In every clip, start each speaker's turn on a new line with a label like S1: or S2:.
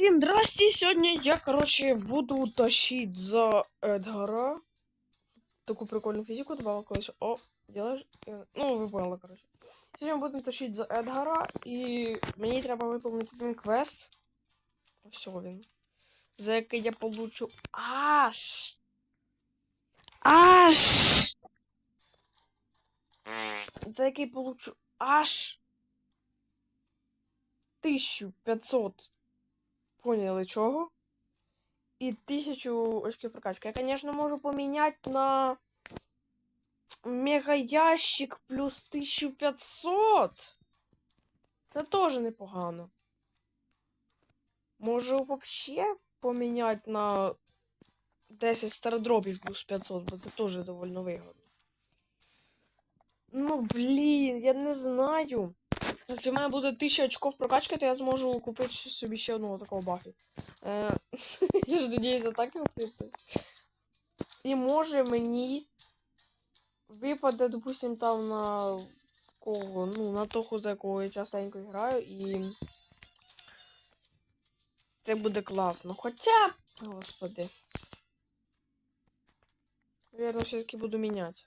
S1: Всім здрасте! Сьогодні я, короче, буду тащить за Эдгара. Таку прикольну фізику добавил колись. О, делаешь? Е, Ну, ви поняли, короче. Сьогодні будемо тащить за Едгара, і мені треба виповнити один квест. Ось він. За який я получу аж. Аж. За який получу аж 1500 поняли чого. І 1000 очків прокачки. Я, конечно, можу поміняти на мегаящик плюс 1500. Це теж непогано. Можу вообще поміняти на 10 стародропів плюс 500, бо це теж доволі вигодно. Ну, блін, я не знаю. Якщо в мене буде 1000 очков прокачки, то я зможу купити собі ще одного такого бафі. Е, я ж надіюся, так його писати. І може мені випаде, допустим, там на кого, ну, на того, за якого я частенько граю, і це буде класно. Хоча, господи. Наверное, все-таки буду менять.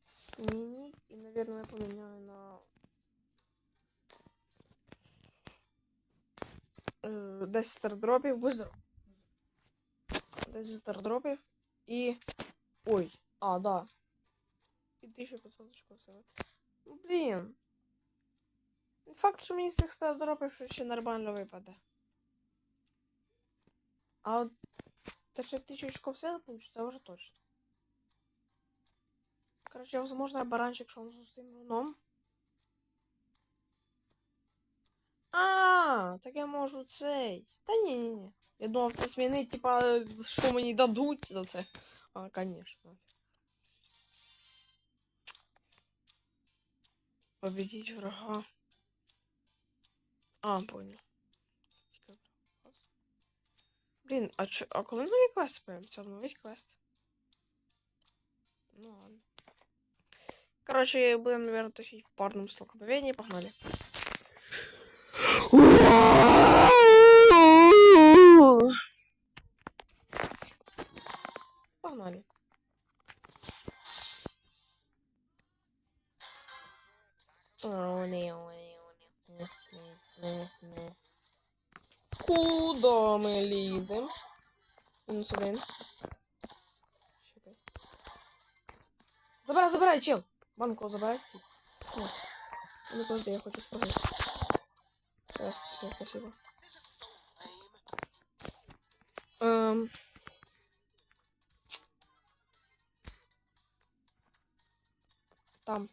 S1: Сменить. И, наверное, поменяю на... 10 стардропів. Будь здоров. 10 стардропів. І... Ой. А, да. І 1500 очков сили. Блін. Факт, що мені з цих стардропів ще нормально випаде. А от... Це ще 1000 очков сили получится, вже точно. Короче, возможно, баранчик, что он с пустым руном. А, так я можу цей. Та ні, ні, ні. Я думав, це змінить, типа, що мені дадуть за це. А, конечно. Победить врага. А, понял. Блін, а чо, а коли нові квести появляться? Обновить квест. Ну ладно. Короче, будем, наверное, тащить в парном столкновении. Погнали. Погнали. Куда ми лізем? Мінус один. Забирай, забирай, чел! Банку забирай. Ну, подожди, я хочу спробовать. Все, спасибо. Эм... Там.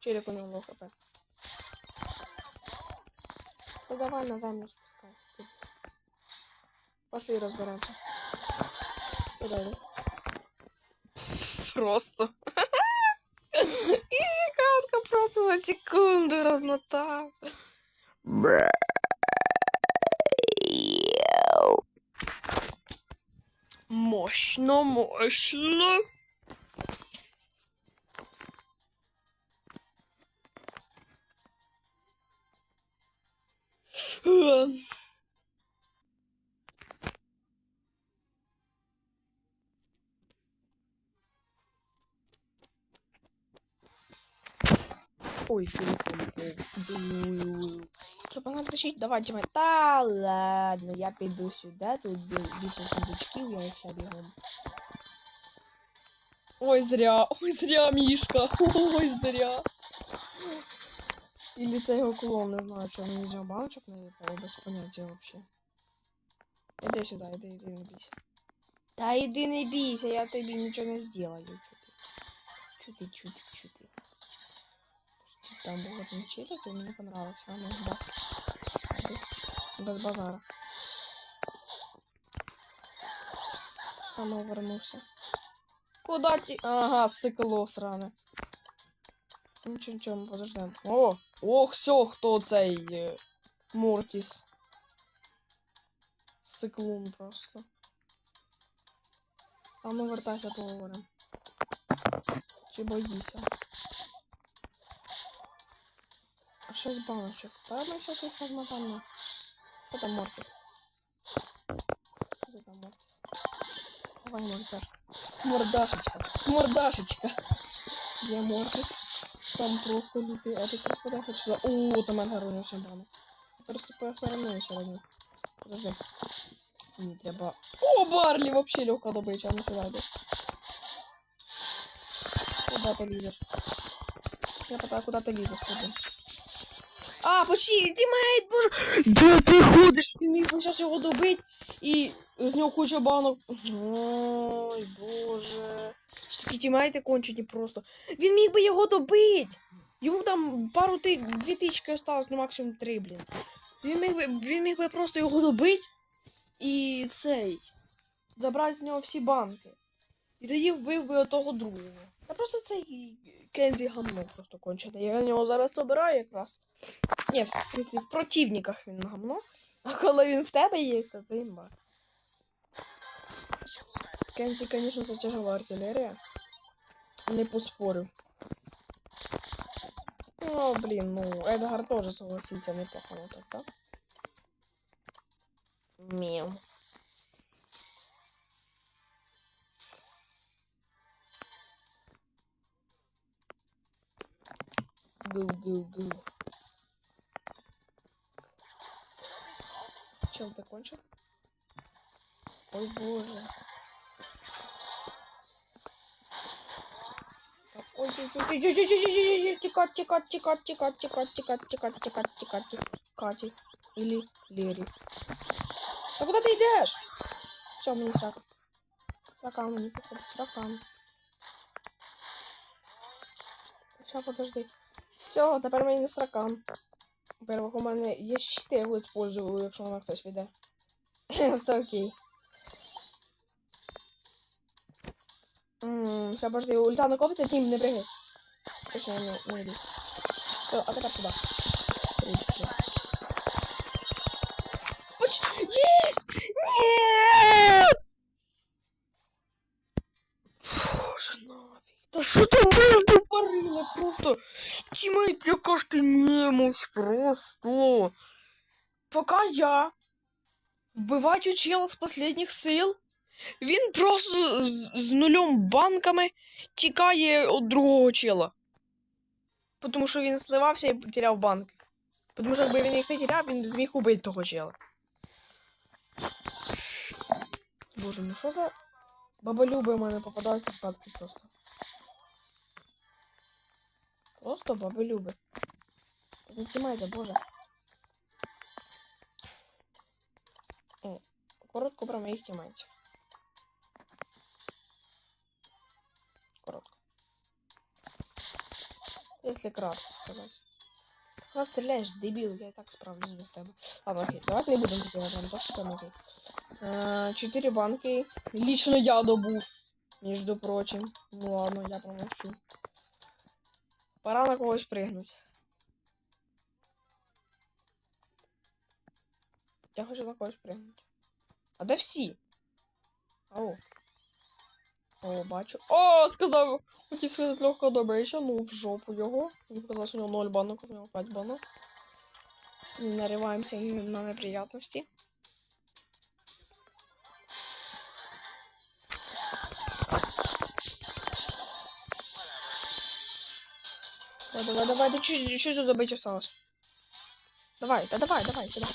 S1: Челик у него хп. Ну давай на землю спускай. Пошли разбираемся. Куда иди? Просто. Изи катка просто на секунду размотал. Бра. Мощно, мощно. Эм. Ой, телефон. Упал. Что, погнали? Давай, Димай. Да ладно, я піду сюда, тут більше сундучків, я ще бігом. Ой, зря, ой, зря, Мішка, ой, зря. Или це його клон, не знаю, чого мені взяв баночок не випало, без поняття вообще. Іди сюди, іди, іди, не бійся. Та іди не бійся, я тобі нічого не сделаю. Чути, чути, чути. Там был один челик, и мне понравился. А ну, да. Без базара. Сам вернулся. Куда ти? Ага, сикло сране. Нічого, нічого, подождемо. О! Ох, все, хто цей е, Мортіс. Сиклун просто. А ну вертайся, поговоримо. Чи боїся? А шесть баночок. Та ми щас їх розмотаємо. Кто там мортит? Кто там мортит? Давай, мордаш. Мордашечка. Мордашечка. Где мортит? Там просто лютый. А ты просто да, хочу... О, там огородный очень рано. Просто по стороне еще один. Подожди. Не треба. О, Барли вообще легко добрый, чем сюда йде. Куда ты лезешь? Я пока куда ты лезешь, А, почти, Дімейт, боже! Де ти ходиш? Ти міг би зараз його добити і з нього куча банок. Ой, боже. Що такі тімейти кончені просто. Він міг би його добити. Йому там пару ти, дві тички осталось, ну максимум три, блін. Він міг би, він міг би просто його добити і цей. Забрати з нього всі банки. І тоді вбив би отого другого. Та просто цей Кензі гамно просто кончене. Я нього зараз собираю якраз. Ні, в смысле, в противниках він гамно. А коли він в тебе є, то це імба. Кензі, звісно, це тяжела артилерія. Не поспорю. Ну, блін, ну, Едгар теж согласиться непогано так, так? Мяу. Ой, ой, ой, ой, ой, ой, тикать, тикать, тикать, тикать, тикать, тикать, тикать, тикать, тикать, Кати или Лери. Да куда ты идешь? Все, мне срака. Срака мне походу, срака. Сейчас, подожди. Все, тепер мені не сракам. Во-первых, у мене є щит, я його использую, якщо вона хтось піде. Все окей. Ммм, все, подожди, ульта накопиться, тім, не пригай. Точно, не, не йди. Все, а тепер туди. Яка ж ти немощь просто. Пока я вбиваю чела з последніх сил, він просто з, з нульом банками тікає від другого чела. Тому що він сливався і потеряв банки. Тому що якби він їх не теряв, він зміг убити того чела. Боже, ну що за баболюби в мене попадаються спадки просто. Просто баболюби. Це не тімайте, боже. О, коротко про моїх тімайтів. Коротко. Если кратко сказать. Когда стреляешь, дебил, я и так справлюсь без тебя. Ладно, окей, давайте не будем такие нажимать, просто там окей. А, Четыре банки. Лично я добу. Между прочим. Ну ладно, я промолчу. Пора на когось пригнуть. Я хочу на когось пригнути. А де всі? Ау. О, бачу. О, сказав! Хотів сказати легко добрейша, ну в жопу його. Мені показалось, у нього 0 банок, у нього 5 банок. Нариваємося на неприятності. Давай, давай, да чуть чуть забыть осталось. Давай, да давай, давай, сюда.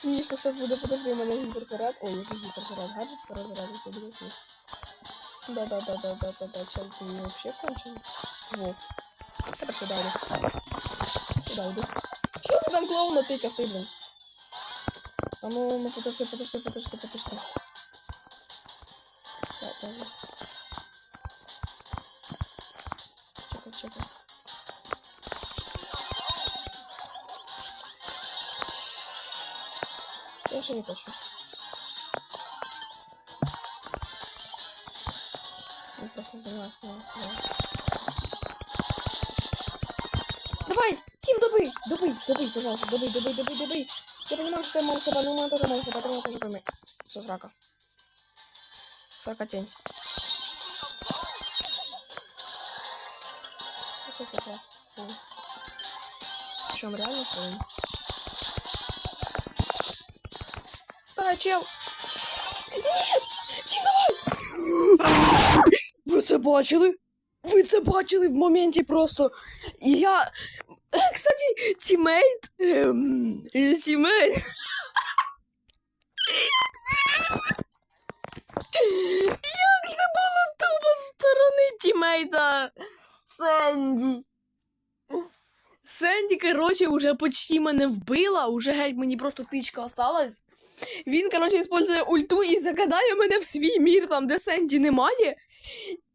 S1: Смешно, сейчас буду подожди, у меня гиперпарад. Ой, не гиперпарад, гаджет, паразрад, это будет смешно. Да, да, да, да, да, да, да, сейчас ты вообще кончил. Во. Теперь сюда иду. Сюда иду. Чего ты там клоуна тыкав, ты, блин? А ну, ну, подожди, подожди, подожди, подожди. Ну, не точно. Давай! Тим, добий! Добий, добий, пожалуйста, добий, добий, добий, добий! Я понимаю, что я могу собой, но у меня тоже могу собой, потому что тоже Все, срака. Срака тень. Чем реально стоим? Чел! Тім, давай! Ви це бачили? Ви це бачили в моменті просто. І я. Кстати, тімейт. Ем, тімейт. Як це було тупо з сторони тімейта Сенді. Сенді, короче, уже почти мене вбила, уже геть мені просто тичка осталась. Він, коротше, использує ульту і закидає мене в свій мір, там, де Сенді немає.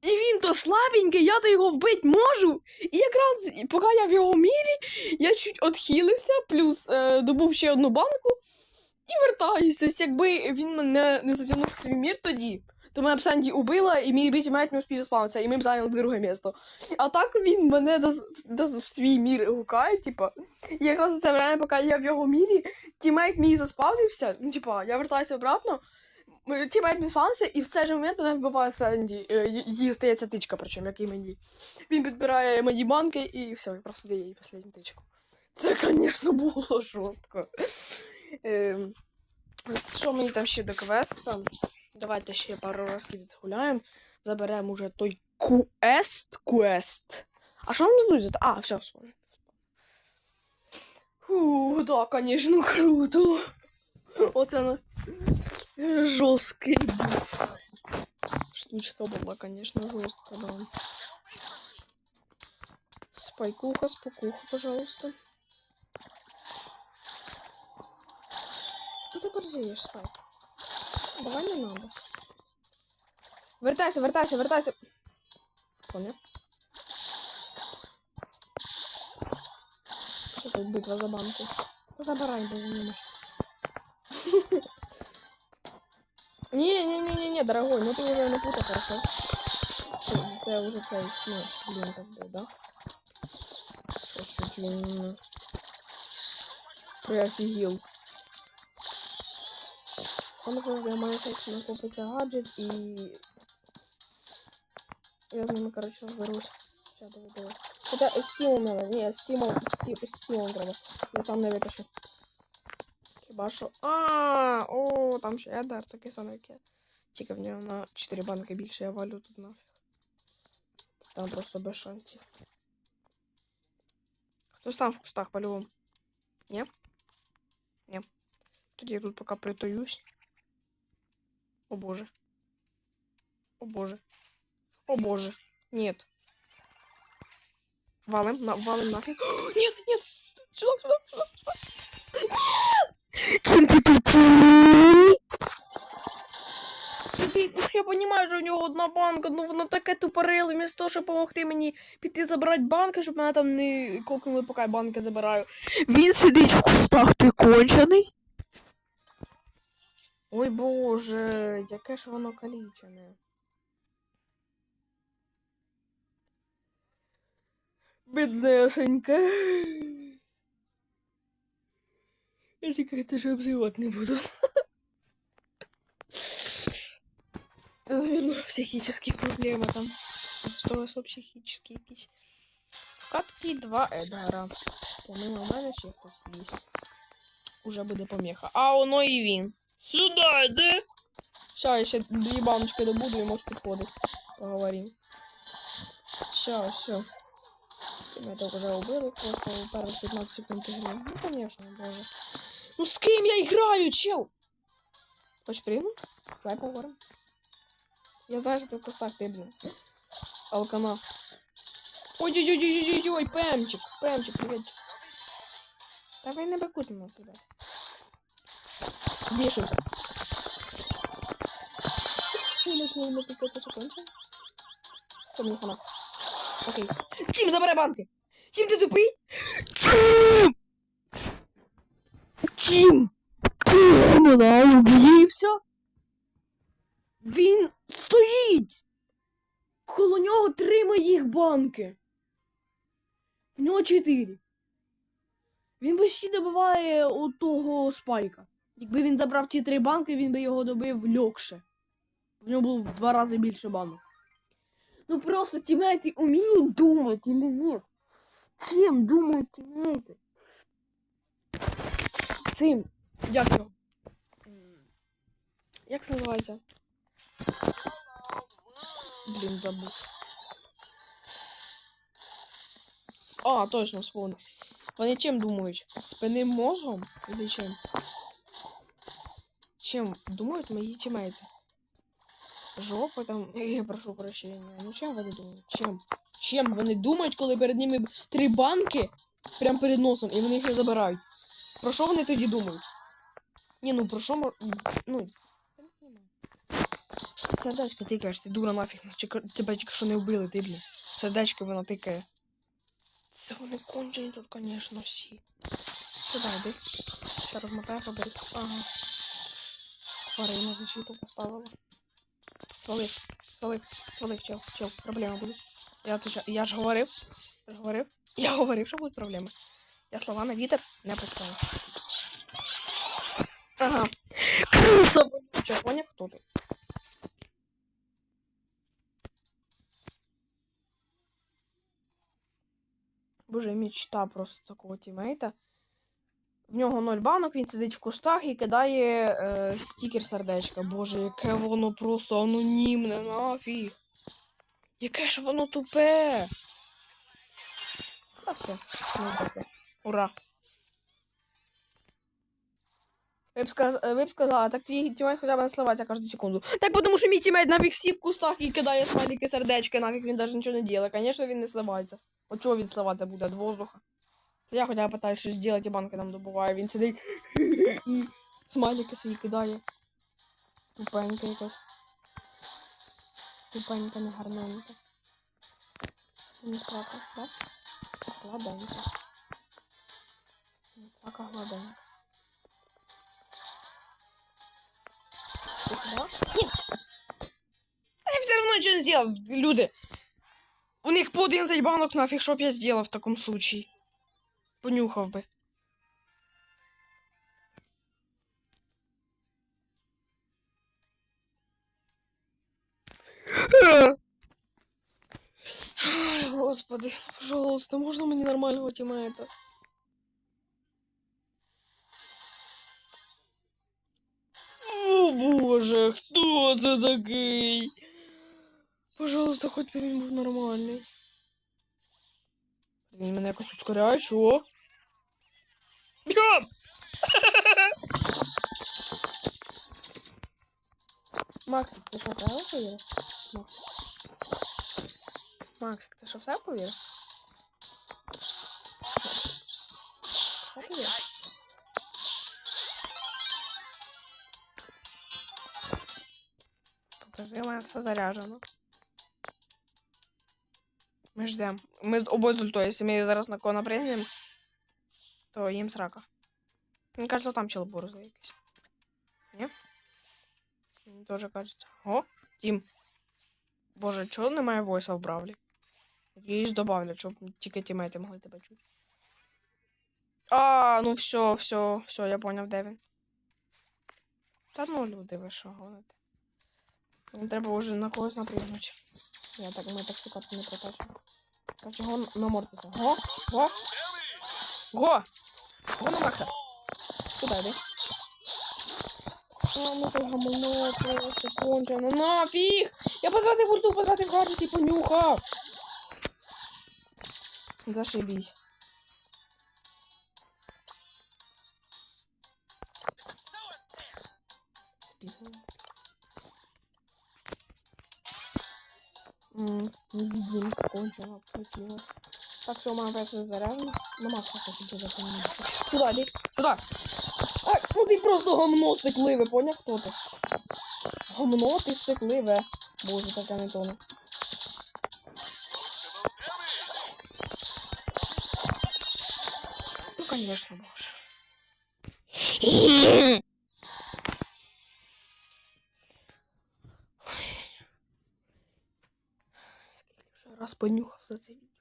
S1: І він то слабенький, я то його вбити можу. І якраз поки я в його мірі, я чуть отхилився, плюс е, добув ще одну банку і вертаюся. Тобто, якби він мене не затягнув в свій мір тоді, то мене б Сенді убила, і мій бітімейт не успів заспавнитися, і ми б зайняли друге місто. А так він мене до, до, в свій мір гукає, типа. І якраз за це время, поки я в його мірі, тімейт мій заспавнився, ну, типа, я вертаюся обратно. Тімейт мій спавнився, і в цей же момент мене вбиває Сенді. Е, Їй стається тичка, причому, як і мені. Він підбирає мої банки і все, і просто дає їй останню тичку. Це, звісно, було жорстко. Ем, що мені там ще до квеста? Давайте ще пару разів згуляємо. Заберемо уже той квест. Квест. А що нам здуть? А, все, вспомнив. Фу, да, конечно, круто. Оце на жорсткий був. Штучка була, конечно, жорстка, да. Спайкуха, спокуха, пожалуйста. Что ты борзеешь, Спайк? Давай не надо. Вертайся, вертайся, вертайся. Понял? Что тут битва за банку? Забирай, бо не Не-не-не-не-не, дорогой, ну ты уже не путай, хорошо? Це, уже цей, ну, блин, так був, да? Просто, блин, я офігел. Там я маю щось накопиться гаджет і. Я з ними, коротше, розберусь. Сейчас доведу. З стімом надо. З стімом, з стімом треба. Я сам не витащу. Хіба що. А, о, там ще Едар, такий самий, як в нього на 4 банки більше я валю тут нафіг. Там просто без шансів. Хтось там в кустах по-любому. Ні? Ні. Тоді я тут поки притоюсь. О боже. О боже. О боже. Нет. Валим, на, валим нафиг. Нет, нет. Сюда, сюда, сюда. Нет! Я розумію, що у нього одна банка, ну воно таке тупорило, вмісто того, щоб допомогти мені піти забрати банки, щоб мене там не кокнули, поки я банки забираю. Він сидить в кустах, ти кончений? Ой боже, яке ж воно калічене. Біднесенька. Я тільки теж обзивати не буду. Це, наверное, психические проблемы там. Что что психические якісь. Катки два Едгара. Помимо мене ще хтось є. Уже буде поміха. А воно і він. Сюда йди. Ща, я ще дві баночки добуду і можеш підходити. Поговорим. Ща, все. Тебя так уже убили, просто пару 15 секунд игры. Ну, конечно, боже. Ну с кем я играю, чел? Хочешь прыгнуть? Давай поговорим. Я знаю, что ты в кустах, ты, блин. Алкана. Ой-ой-ой-ой-ой-ой, Пэмчик, Пэмчик, привет. Давай не бакут на нас, ребят. Окей. Тим, забирай банки! Тим, ти тупий? Тим! Тим! Ти мене уб'ївся? Він стоїть! Коло нього три моїх банки. В нього чотири. Він почти добиває у того спайка. Якби він забрав ті три банки, він би його добив легше. В нього було в два рази більше банок. Ну просто тімейти уміють думати или ні? Чим думають тімейти? Цим. М, Як це називається? Блін, забув. А, точно, вспомнив. Вони чим думають? Спинним мозгом? Или чим? Чим думають мої тімейти? Жопа там. Я прошу прощения. Ну чим вони думають? Чим? Чим вони думають, коли перед ними три банки прямо перед носом, і вони їх не забирають? Про що вони тоді думають? Ні, ну про що Ну. не. Сердечко тикаєш, ти дура нафіг, нас чека- тебе тільки що не вбили, ти, блін. Сердечко вона тикає. Це вони кончені тут, звісно, всі. Сюди йди. Ще розмотай, побери. Ага. Тварина защиту поставила. Свалив, свалив, свалив, чел, чел, проблема буде. Я, отвечаю- я ж говорив, я ж говорив, я говорив, що будуть проблеми. Я слова на вітер не пускаю. Ага. Криса, Чел, поняв, хто ти? Боже, мечта просто такого тімейта. В нього ноль банок, він сидить в кустах і кидає е, стікер сердечка. Боже, яке воно просто анонімне, нафіг. Яке ж воно тупе. А все, ну таке. Ура. Ви б, сказ... ви б сказала, так твій тімейт хоча б не сливається кожну секунду. Так тому що мій тімейт нафіг всі в кустах і кидає смайлики сердечки, нафіг він навіть нічого не діє. Звісно, він не сливається. От чого він сливатися буде? Від воздуха. Я хоча б питаю щось зробити, і банки нам добуває. Він сидить смайлики свої кидає. Тупенька якась. Тупенька, не гарненька. Не срака, так? Гладенька. Не срака гладенька. Ні! Я все одно нічого не зробив, люди. У них по 11 банок нафіг, що я зробив в такому случаї. Понюхав би. Господи, пожалуйста, можна мені нормального тімейта? О боже, хто це такий? Пожалуйста, би він був нормальний. Він мене якось ускоряє, чого? Бігом! Максик, ти що, правильно повірив? Макс. Максик, ти що, все повірив? Все повірив? Подожди, у мене все заряджено. Ми ждем. Ми з- обоє з ультою. Якщо ми зараз на кого напрягнемо, То їм срака. Мені кажется, там чел борзий якийсь. Ні? Мені теж кажется. О, Тім. Боже, чого немає войса в Бравлі? Надіюсь, добавлять, щоб тільки тімейти могли тебе чути. А, ну все, все, все, я поняв, де він. Та ну, люди, ви що гоните? Мені треба вже на когось напрягнути. Я так, ми так цікаво не протачимо. Короче, го на- Мортиса. Го, го, го! Го на Макса. Куда йди? А, ну той гамоно просто кончено. Нафіг! Я потратив ульту, потратив гаджет і понюхав. Зашибись. Ммм, невидимка кончена, включилась. Так, все, у мене заряжено. На Макса хочу запомнити. Сюда, иди, сюда. А, ну ти просто гомно сикливе, поняв, хто ти? Гомно ти сикливе. Боже, таке не тоне. Ну, конечно, боже. Раз понюхав за це відео.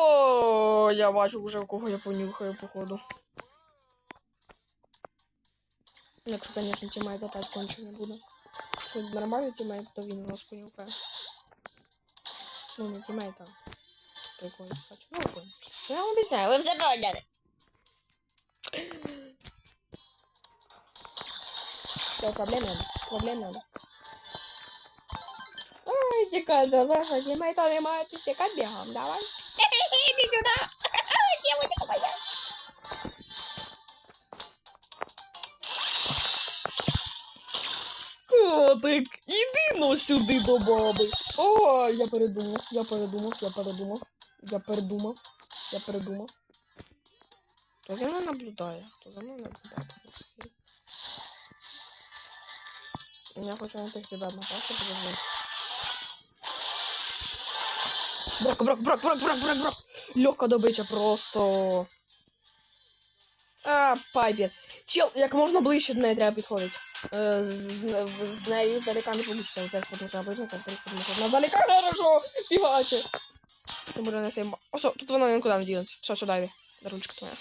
S1: О, я бачу вже, кого я понюхаю, походу. Якщо, конечно, тімейт опять кончений буде. Якщо нормальний тімейт, то він у нас понюхає. Ну, не тімейта. Прикольно. Хочу. Ну, прикольно. Я вам объясняю, ви все поняли. Все. Проблем надо. Тікай, за Саша, тімейта немає, ти тікай бігом, давай. Иди сюда. Девочка моя. Котик, іди ну сюди до баби. О, я передумав, я передумав, я передумав, я передумав, я передумав. Хто за мною наблюдає? Хто за мною наблюдає? Я хочу на тих ребят напасти, подожди. Брок, брок, брок, брок, брок, брок, брок. Легка добича просто. А, пайпер. Чел, як можна ближче до неї треба підходити. Е, з, з, з нею здалека не получится. Вот так вот что далека хорошо фигаче. Тим буде на 7 Осо, тут вона нікуди не ділиться. Все, сюди йди. Ручка твоя.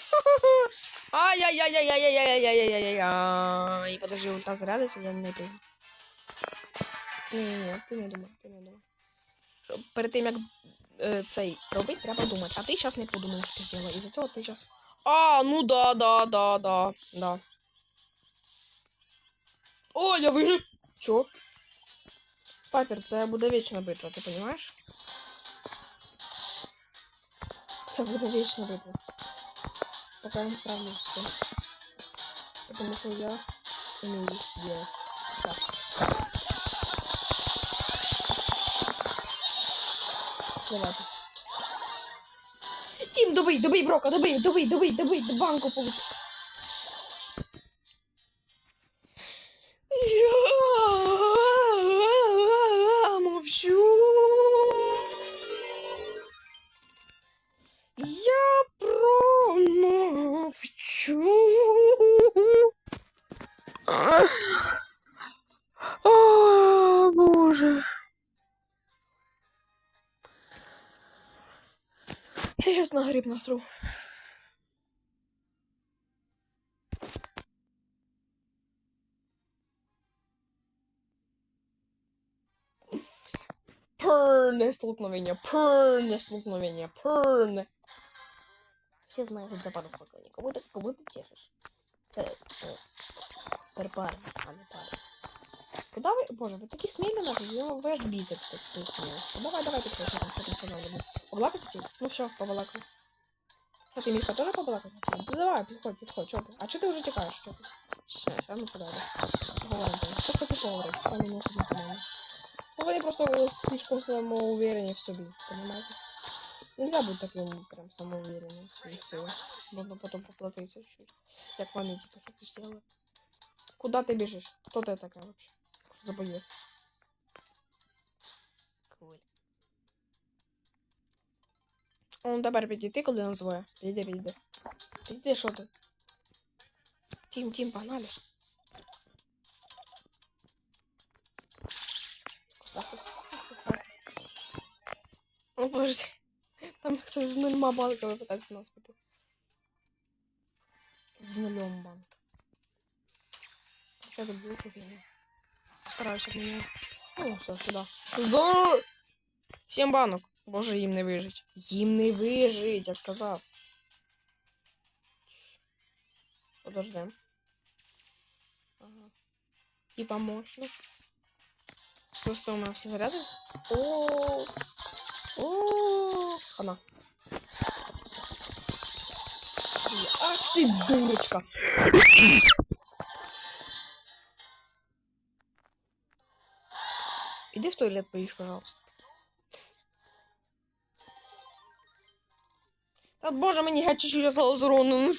S1: Ай-яй-яй-яй-яй-яй-яй-яй-яй-яй. Подожди, ульта зарядиться, я не прийму. Ні-ні-ні, ти не думай, ти не думай. Перед тим, як е, цей робити, треба думати. А ти зараз не подумаєш, що ти зробила. І за цього ти зараз... А, ну да, да, да, да, да. О, я вижив! Чо? Папір, це буде вічна битва, ти розумієш? Це буде вічна битва. Поки я не справлюсь з цим. Тому що я умію делать. Так. Сливати. Тім, добий, добий, Брока, добий, добий, добий, добий, банку получи. щось на гриб насру. Перне столкновення, перне столкновення, перне. Все знають за пару поклонів. Кому ти, кому ти чешеш? Це, це перпарний, а не парний. Ну, Куда ви, боже, ви такі сміли нас, ви аж бізик. Давай, давай, ти, що там, що Побалакать хотим? Ну все, побалакай. А ты, Мишка, тоже побалакать хотим? Ну, давай, подходь, подходь, что ты? А что ты уже текаешь, что ты? Все, я ему подаю. Ладно, что ты поварил? Помянул себе команду. Ну, они просто э, слишком самоувереннее в себе, понимаете? Нельзя быть таким прям самоуверенным в своих силах. Можно потом поплатиться чуть-чуть. Я к маме, типа, что ты сделала? Куда ты бежишь? Кто ты такая вообще? Забоец. Он тепер підійти, коли називає. Підійди, підійди. Підійди, що ти? Тім, тім, погнали. О, боже. Там хтось з нульма банками питається нас пити. З нульом банк. Що тут буде фігня? Стараюся мені. Ну, все, сюди. Сюди! Сім банок. Боже, їм не вижить. Їм не вижить, я сказав. Подождем. Ага. Типа мощно. Что, у меня все заряды? О, о, хана. Ах ты дурочка. Иди в туалет поешь, пожалуйста. Та боже, мені геть чуть-чуть осталось урону.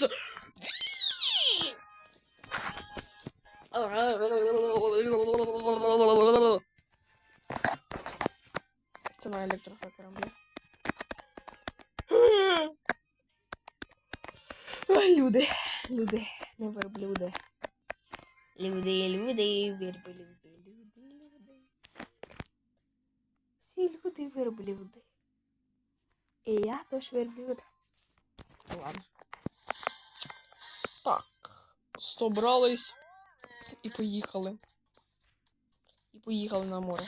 S1: Це моя електрошокером, бля. Ой, люди, люди, не верблюди. Люди, люди, верблюди, люди, люди. Всі люди верблюди. І я теж верблюд. Ладно. Так. Собрались і поїхали. І поїхали на море.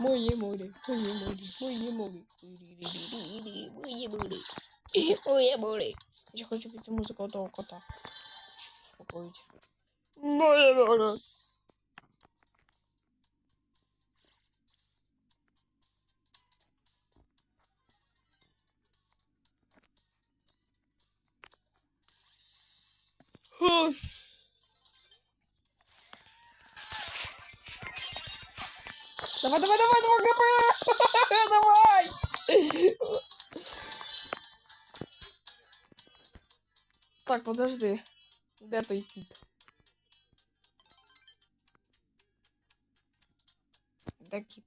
S1: Моє море, моє море, моє море. Моє море. Моє море. Я хочу піти музику того кота. Спокоїть. Моє море. Фу. Давай, давай, давай, давай, давай, давай. Так, подожди. Де той кіт? Де кіт?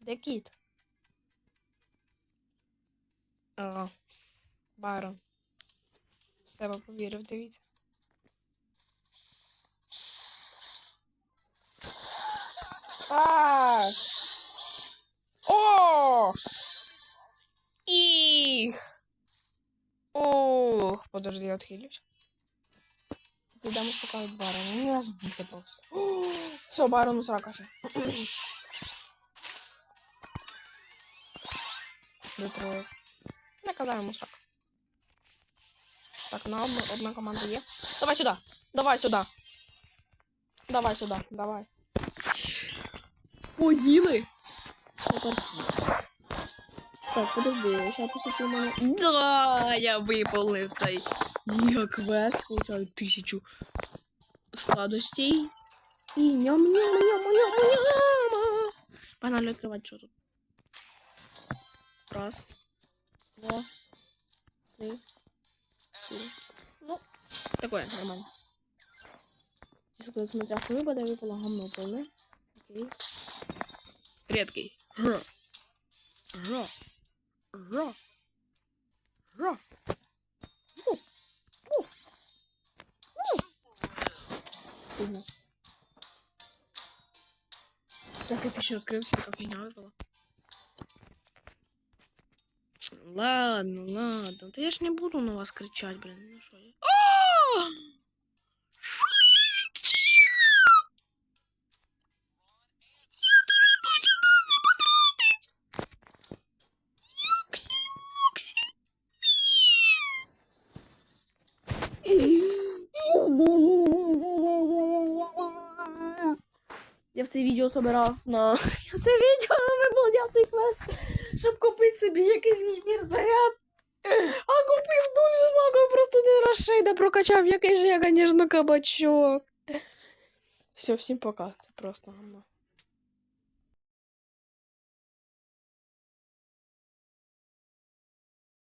S1: Де кіт? Ага. Байрон. В себе повірив, дивіться. А! О! Их! Ох, подожди, я отхилюсь. Куда мы скакали барон? Ну, я сбился просто. Все, барону срака же. Детройт. Наказаємо срак. Так, на одну, одна команда є. Давай сюда! Давай сюда! Давай сюда, давай. Поїли? Так, подожди, зараз посмотрю у мене. Да, я виповнив цей я квест, получаю тисячу сладостей. І ням ням ням ням ням Погнали відкривати, що тут. Раз, два, три, четыре. Ну, такое, нормально. Если смотря что выпада, выпало говно полное. Окей. Редкий. Р. Р. Р. Р. Ну. Ну. Ну. Фигня. Так, я еще открылся, как меня выпало. Ладно, ладно. Да я ж не буду на вас кричать, блин. Ну что я... Что я все відео собирав на. Я все відео виповняв цей квест, щоб купити собі якийсь гіперзаряд. А купив дуль змагу, просто не розшейда прокачав, який же я, звісно, кабачок. Все, всім пока. Це просто гамно.